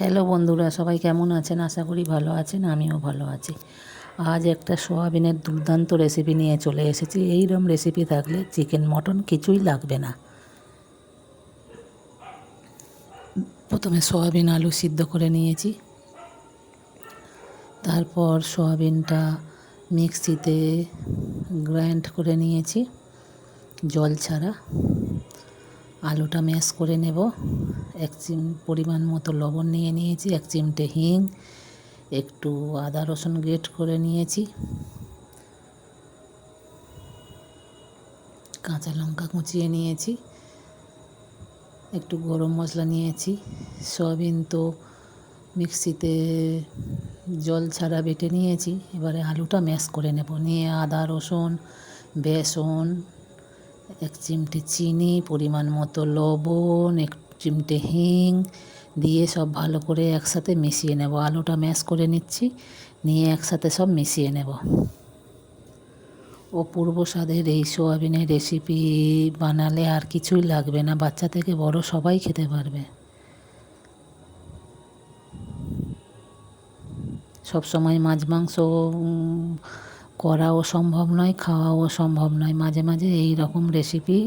Hello বন্ধুরা, সবাই কেমন আছেন? আশা করি ভালো আছেন, আমিও ভালো আছি। আজ একটা সোয়াবিনের দুর্দান্ত রেসিপি নিয়ে চলে এসেছি। এইরকম রেসিপি থাকলে চিকেন মটন কিছুই লাগবে না। প্রথমে সোয়াবিন আলু সিদ্ধ করে নিয়েছি। তারপর সোয়াবিনটা মিক্সিতে গ্রাইন্ড করে নিয়েছি, জল ছাড়া। আলুটা ম্যাশ করে নেব। এক চিম পরিমাণ মতো লবণ নিয়ে নিয়েছি, এক চিমটে হিং, একটু আদা রসুন গ্রেট করে নিয়েছি। কাঁচা লঙ্কা কুচিয়ে নিয়েছি, একটু গরম মশলা নিয়েছি। সয়াবিন তো মিক্সিতে জল ছাড়া বেটে নিয়েছি, এবারে আলুটা ম্যাশ করে নেব। নিয়ে আদা, রসুন, বেসন এক চিমটে চিনি, পরিমাণ মতো লবণ, এক চিমটে হিং দিয়ে সব ভালো করে একসাথে মিশিয়ে নেব। আলুটা ম্যাশ করে নিচ্ছি, নিয়ে একসাথে সব মিশিয়ে নেব। অপূর্ব স্বাদের এই সোয়াবিনের রেসিপি বানালে আর কিছুই লাগবে না, বাচ্চা থেকে বড় সবাই খেতে পারবে। সবসময় মাছ মাংস করাও সম্ভব নয়, খাওয়াও সম্ভব নয়। মাঝে মাঝে এই রকম রেসিপি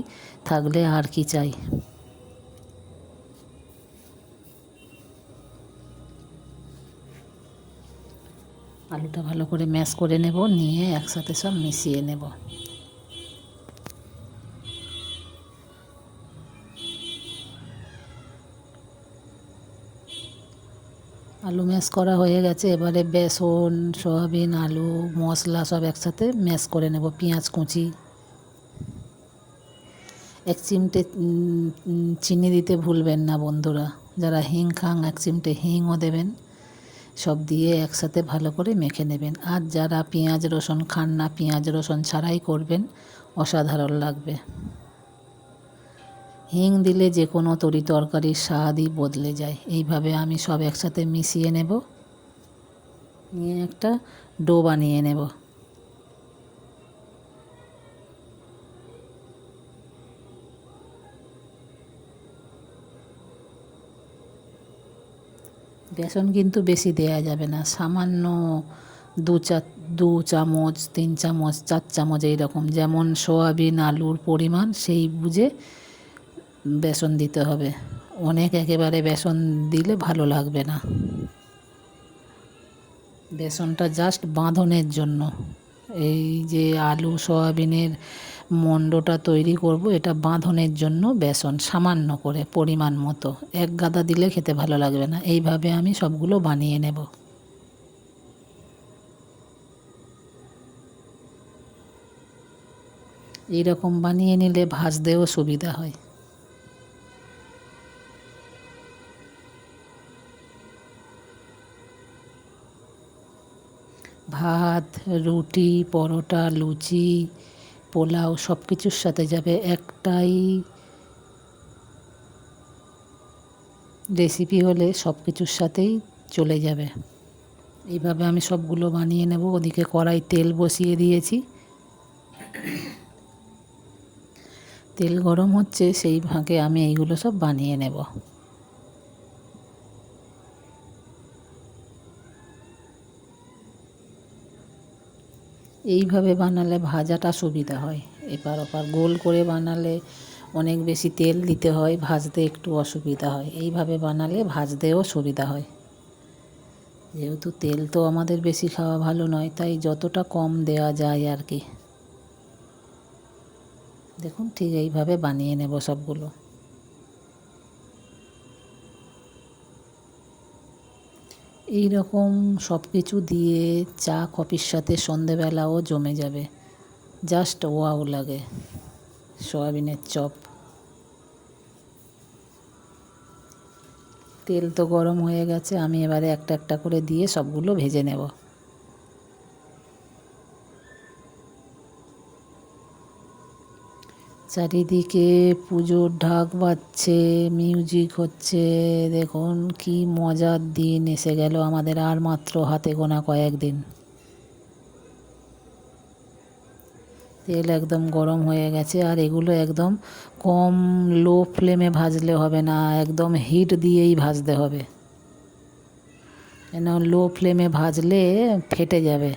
থাকলে আর কি চাই? আলুটা ভালো করে ম্যাশ করে নেব, নিয়ে একসাথে সব মিশিয়ে নেব। আলু ম্যাশ করা হয়ে গেছে। এবারে বেসন, সয়াবিন, আলু, মশলা সব একসাথে ম্যাশ করে নেব, পেঁয়াজ, কুচি। এক চিমটে চিনি দিতে ভুলবেন না বন্ধুরা। যারা হিং খাং এক চিমটে হিংও দেবেন। সব দিয়ে একসাথে ভালো করে মেখে নেবেন। আর যারা পেঁয়াজ রসুন খান না, পেঁয়াজ রসুন ছাড়াই করবেন, অসাধারণ লাগবে। হিং দিলে যে কোনো তরি তরকারির স্বাদই বদলে যায়। এইভাবে আমি সব একসাথে মিশিয়ে নেব। নিয়ে একটা ডো বানিয়ে নেব। বেসন কিন্তু বেশি দেয়া যাবে না। সামান্য দু চা, দু চামচ, তিন চামচ, চার চামচ এইরকম। যেমন সোয়াবিন, আলুর পরিমাণ সেই বুঝে বেসন দিতে হবে। অনেক একেবারে বেসন দিলে ভালো লাগবে না। বেসনটা জাস্ট বাঁধনের জন্য। এই যে আলু, সয়াবিনের মণ্ডটা তৈরি করব, এটা বাঁধনের জন্য বেসন সামান্য করে, পরিমাণ মতো। এক গাদা দিলে খেতে ভালো লাগবে না। এইভাবে আমি সবগুলো বানিয়ে নেব। এইরকম বানিয়ে নিলে ভাজতেও সুবিধা হয়। ভাত, রুটি, পরোটা, লুচি, পোলাও সব কিছুর সাথে যাবে একটাই রেসিপি হলে সব কিছুর সাথেই চলে যাবে। এইভাবে আমি সবগুলো বানিয়ে নেব, ওদিকে কড়াই তেল বসিয়ে দিয়েছি। তেল গরম হচ্ছে, সেই ভাগে আমি এইগুলো সব বানিয়ে নেব। এইভাবে বানালে ভাজাটা সুবিধা হয়। এপার ওপার গোল করে বানালে অনেক বেশি তেল দিতে হয়, ভাজতে একটু অসুবিধা হয়। এইভাবে বানালে ভাজতেও সুবিধা হয়। যেহেতু তেল তো আমাদের বেশি খাওয়া ভালো নয়, তাই যতটা কম দেওয়া যায় আর কি। দেখুন ঠিক এইভাবে বানিয়ে নেব সবগুলো। এই রকম সব কিছু দিয়ে চা কফির সাথে সন্ধেবেলাও জমে যাবে। জাস্ট ওয়াও লাগে। সয়াবিনের চপ। তেল তো গরম হয়ে গেছে, আমি এবারে একটা একটা করে দিয়ে সবগুলো ভেজে নেব। চারিদিকে পুজোর ঢাক বাজছে মিউজিক হচ্ছে। দেখুন কি মজার দিন এসে গেল আমাদের আর মাত্র হাতে গোনা কয়েকদিন। তেল একদম গরম হয়ে গেছে আর এগুলো একদম কম লো ফ্লেমে ভাজলে হবে না, একদম হিট দিয়েই ভাজতে হবে। কেন লো ফ্লেমে ভাজলে ফেটে যাবে।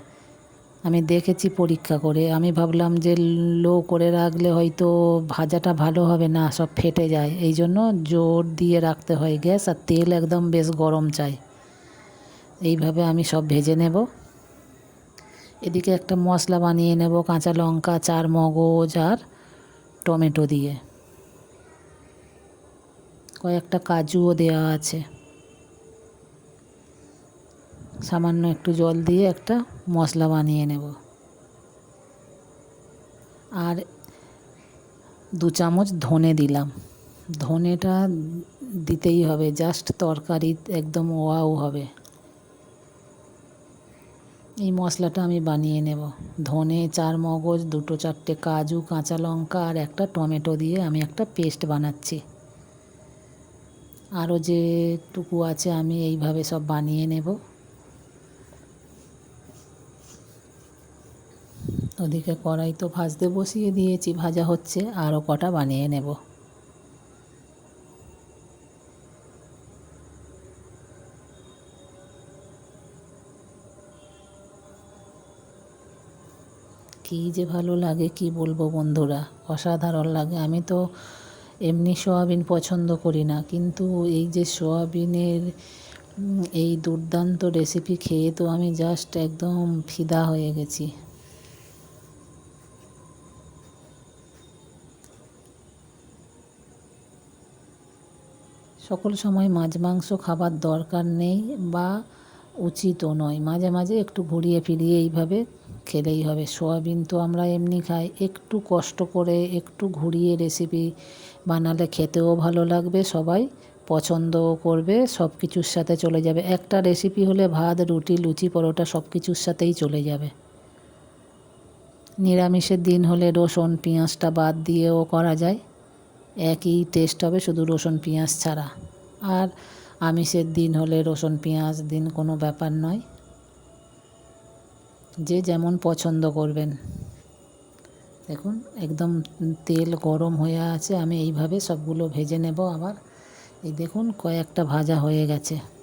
আমি দেখেছি পরীক্ষা করে। আমি ভাবলাম যে লো করে রাখলে হয়তো ভাজাটা ভালো হবে না, সব ফেটে যায়। এই জন্য জোর দিয়ে রাখতে হয় গ্যাস আর তেল একদম বেশ গরম চাই। এইভাবে আমি সব ভেজে নেব। এদিকে একটা মশলা বানিয়ে নেব, কাঁচা লঙ্কা, চার মগজ আর টমেটো দিয়ে। কয়েকটা কাজুও দেওয়া আছে। সামান্য একটু জল দিয়ে একটা মশলা বানিয়ে নেব। আর দু চামচ ধনে দিলাম। ধনেটা দিতেই হবে, জাস্ট তরকারি একদম ওয়াও হবে। এই মশলাটা আমি বানিয়ে নেব। ধনে চার মগজ দুটো চারটে কাজু, কাঁচা লঙ্কা আর একটা টমেটো দিয়ে আমি একটা পেস্ট বানাচ্ছি। আরও যেটুকু আছে আমি এইভাবে সব বানিয়ে নেব। ওদিকে কড়াই তো ভাজতে বসিয়ে দিয়েছি, ভাজা হচ্ছে, আরও কটা বানিয়ে নেব। কী যে ভালো লাগে, কি বলব বন্ধুরা, অসাধারণ লাগে। আমি তো এমনি সোয়াবিন পছন্দ করি না, কিন্তু এই যে সোয়াবিনের এই দুর্দান্ত রেসিপি খেয়ে তো আমি জাস্ট একদম ফিদা হয়ে গেছি। সকল সময় মাছ, মাংস খাবার দরকার নেই বা উচিতও নয়। মাঝে মাঝে একটু ঘুরিয়ে ফিরিয়ে এইভাবে খেলেই হবে। সোয়াবিন তো আমরা এমনি খাই। একটু কষ্ট করে একটু ঘুরিয়ে রেসিপি বানালে খেতেও ভালো লাগবে, সবাই পছন্দও করবে সব কিছুর সাথে চলে যাবে। একটা রেসিপি হলে ভাত, রুটি, লুচি, পরোটা সব কিছুর সাথেই চলে যাবে। নিরামিষের দিন হলে রসুন, পেঁয়াজটা বাদ দিয়েও করা যায়। একই টেস্ট হবে শুধু রসুন পেঁয়াজ ছাড়া। আর আমিষের দিন হলে রসুন পেঁয়াজ দিন কোনো ব্যাপার নয়। যে যেমন পছন্দ করবেন। দেখুন, একদম তেল গরম হয়ে আছে, আমি এইভাবে সবগুলো ভেজে নেব আবার। এই দেখুন, কয়েকটা ভাজা হয়ে গেছে।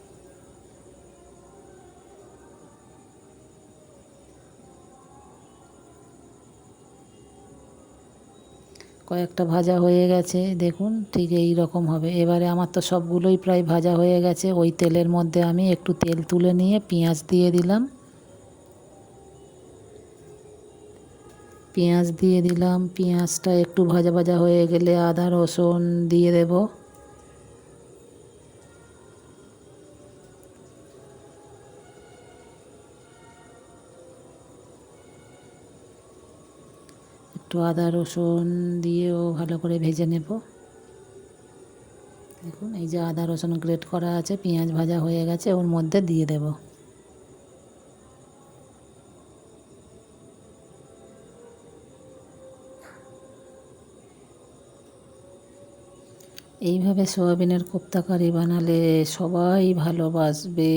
কয়েকটা ভাজা হয়ে গেছে, দেখুন ঠিক এই রকম হবে। এবারে আমার তো সবগুলোই প্রায় ভাজা হয়ে গেছে। ওই তেলের মধ্যে আমি একটু তেল তুলে নিয়ে পেঁয়াজ দিয়ে দিলাম। পেঁয়াজ দিয়ে দিলাম। পেঁয়াজটা একটু ভাজা ভাজা হয়ে গেলে আদা, রসুন দিয়ে দেব। একটু আদা, রসুন দিয়েও ভালো করে ভেজে নেব। দেখুন, এই যে আদা, রসুন গ্রেট করা আছে, পেঁয়াজ ভাজা হয়ে গেছে, ওর মধ্যে দিয়ে দেবো। এইভাবে সোয়াবিনের কোপ্তা কারি বানালে সবাই ভালোবাসবে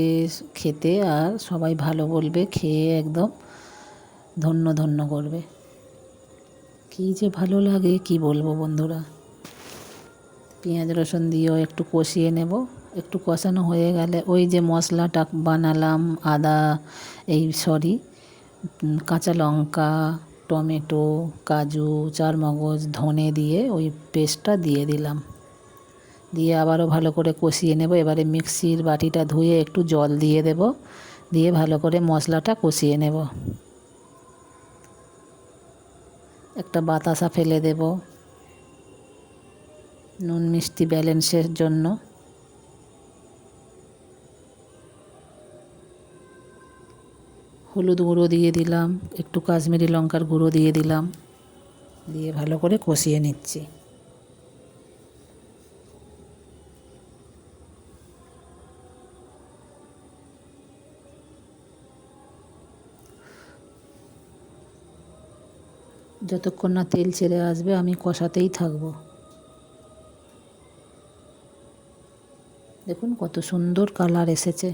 খেতে, আর সবাই ভালো বলবে, খেয়ে একদম ধন্য ধন্য করবে। কী যে ভালো লাগে, কি বলব বন্ধুরা? পেঁয়াজ রসুন দিয়েও একটু কষিয়ে নেব। একটু কষানো হয়ে গেলে ওই যে মশলাটা বানালাম, আদা, এই সরি কাঁচা লঙ্কা, টমেটো, কাজু, চারমগজ, ধনে দিয়ে ওই পেস্টটা দিয়ে দিলাম। দিয়ে আবারও ভালো করে কষিয়ে নেব। এবারে মিক্সির বাটিটা ধুয়ে একটু জল দিয়ে দেব। দিয়ে ভালো করে মশলাটা কষিয়ে নেব। একটা বাতাসা ফেলে দেব। নুন মিষ্টি ব্যালেন্সের জন্য। হলুদ গুঁড়ো দিয়ে দিলাম, একটু কাশ্মীরি লঙ্কার গুঁড়ো দিয়ে দিলাম, দিয়ে ভালো করে কষিয়ে নিচ্ছি। যতক্ষণ না তেল ছেড়ে আসবে, আমি কষাতেই থাকব। দেখুন কত সুন্দর কালার এসেছে।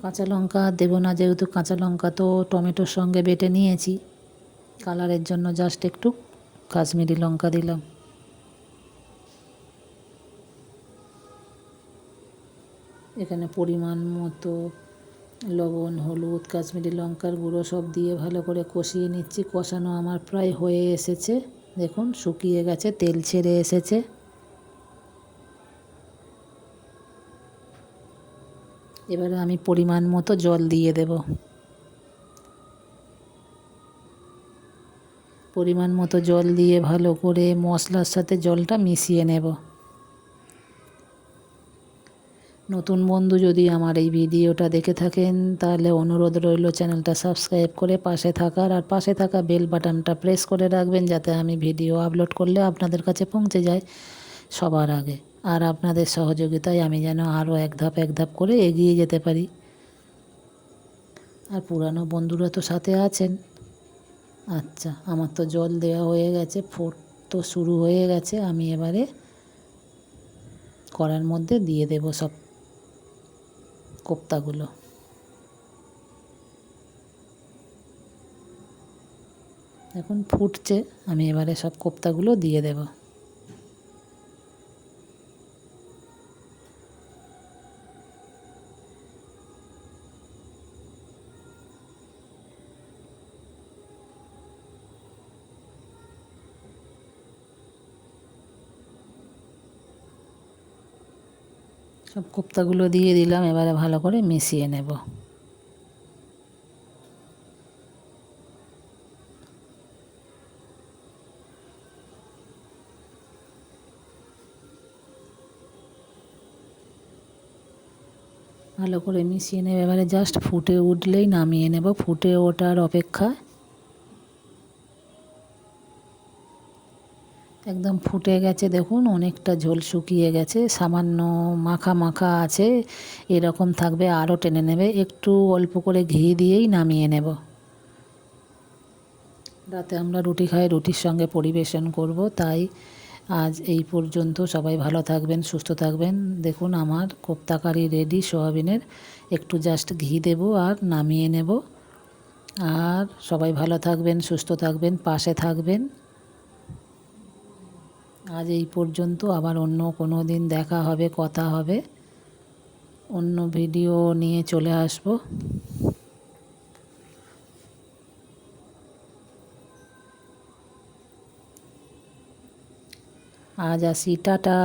কাঁচা লঙ্কা দেবো না, যেহেতু কাঁচা লঙ্কা তো টমেটোর সঙ্গে বেটে নিয়েছি। কালারের জন্য জাস্ট একটু কাশ্মীরি লঙ্কা দিলাম। এখানে পরিমাণ মতো লবণ, হলুদ, কাশ্মীরি লঙ্কার গুঁড়ো সব দিয়ে ভালো করে কষিয়ে নিচ্ছি। কষানো আমার প্রায় হয়ে এসেছে। দেখুন, শুকিয়ে গেছে, তেল ছেড়ে এসেছে। এবারে আমি পরিমাণ মতো জল দিয়ে দেব। পরিমাণ মতো জল দিয়ে ভালো করে মশলার সাথে জলটা মিশিয়ে নেব। নতুন বন্ধু যদি আমার এই ভিডিওটা দেখে থাকেন, তাহলে অনুরোধ রইল চ্যানেলটা সাবস্ক্রাইব করে পাশে থাকার আর পাশে থাকা বেল বাটনটা প্রেস করে রাখবেন যাতে আমি ভিডিও আপলোড করলে আপনাদের কাছে পৌঁছে যায় সবার আগে। আর আপনাদের সহযোগিতায় আমি যেন আরও এক ধাপ এক ধাপ করে এগিয়ে যেতে পারি। আর পুরানো বন্ধুরা তো সাথে আছেন। আচ্ছা আমার তো জল দেওয়া হয়ে গেছে, ফোট তো শুরু হয়ে গেছে। আমি এবারে করার মধ্যে দিয়ে দেব সব কোপ্তাগুলো। এখন ফুটছে আমি এবারে সব কোপ্তাগুলো দিয়ে দেব। সব কোপ্তাগুলো দিয়ে দিলাম, এবারে ভালো করে মিশিয়ে নেব। ভালো করে মিশিয়ে নেবে, এবারে জাস্ট ফুটে উঠলেই নামিয়ে নেব, ফুটে ওঠার অপেক্ষায়। একদম ফুটে গেছে, দেখুন, অনেকটা ঝোল শুকিয়ে গেছে, সামান্য মাখা মাখা আছে, এরকম থাকবে, আরও টেনে নেবে, একটু অল্প করে ঘি দিয়েই নামিয়ে নেব। রাতে আমরা রুটি খাই, রুটির সঙ্গে পরিবেশন করব, তাই আজ এই পর্যন্ত, সবাই ভালো থাকবেন, সুস্থ থাকবেন, দেখুন, আমার কোপ্তাকারি রেডি, সোয়াবিনের, একটু জাস্ট ঘি দেব আর নামিয়ে নেব, আর সবাই ভালো থাকবেন, সুস্থ থাকবেন, পাশে থাকবেন। আজ এই পর্যন্ত আবার অন্য কোনো দিন দেখা হবে, কথা হবে। অন্য ভিডিও নিয়ে চলে আসব। আজ আসি, টাটা।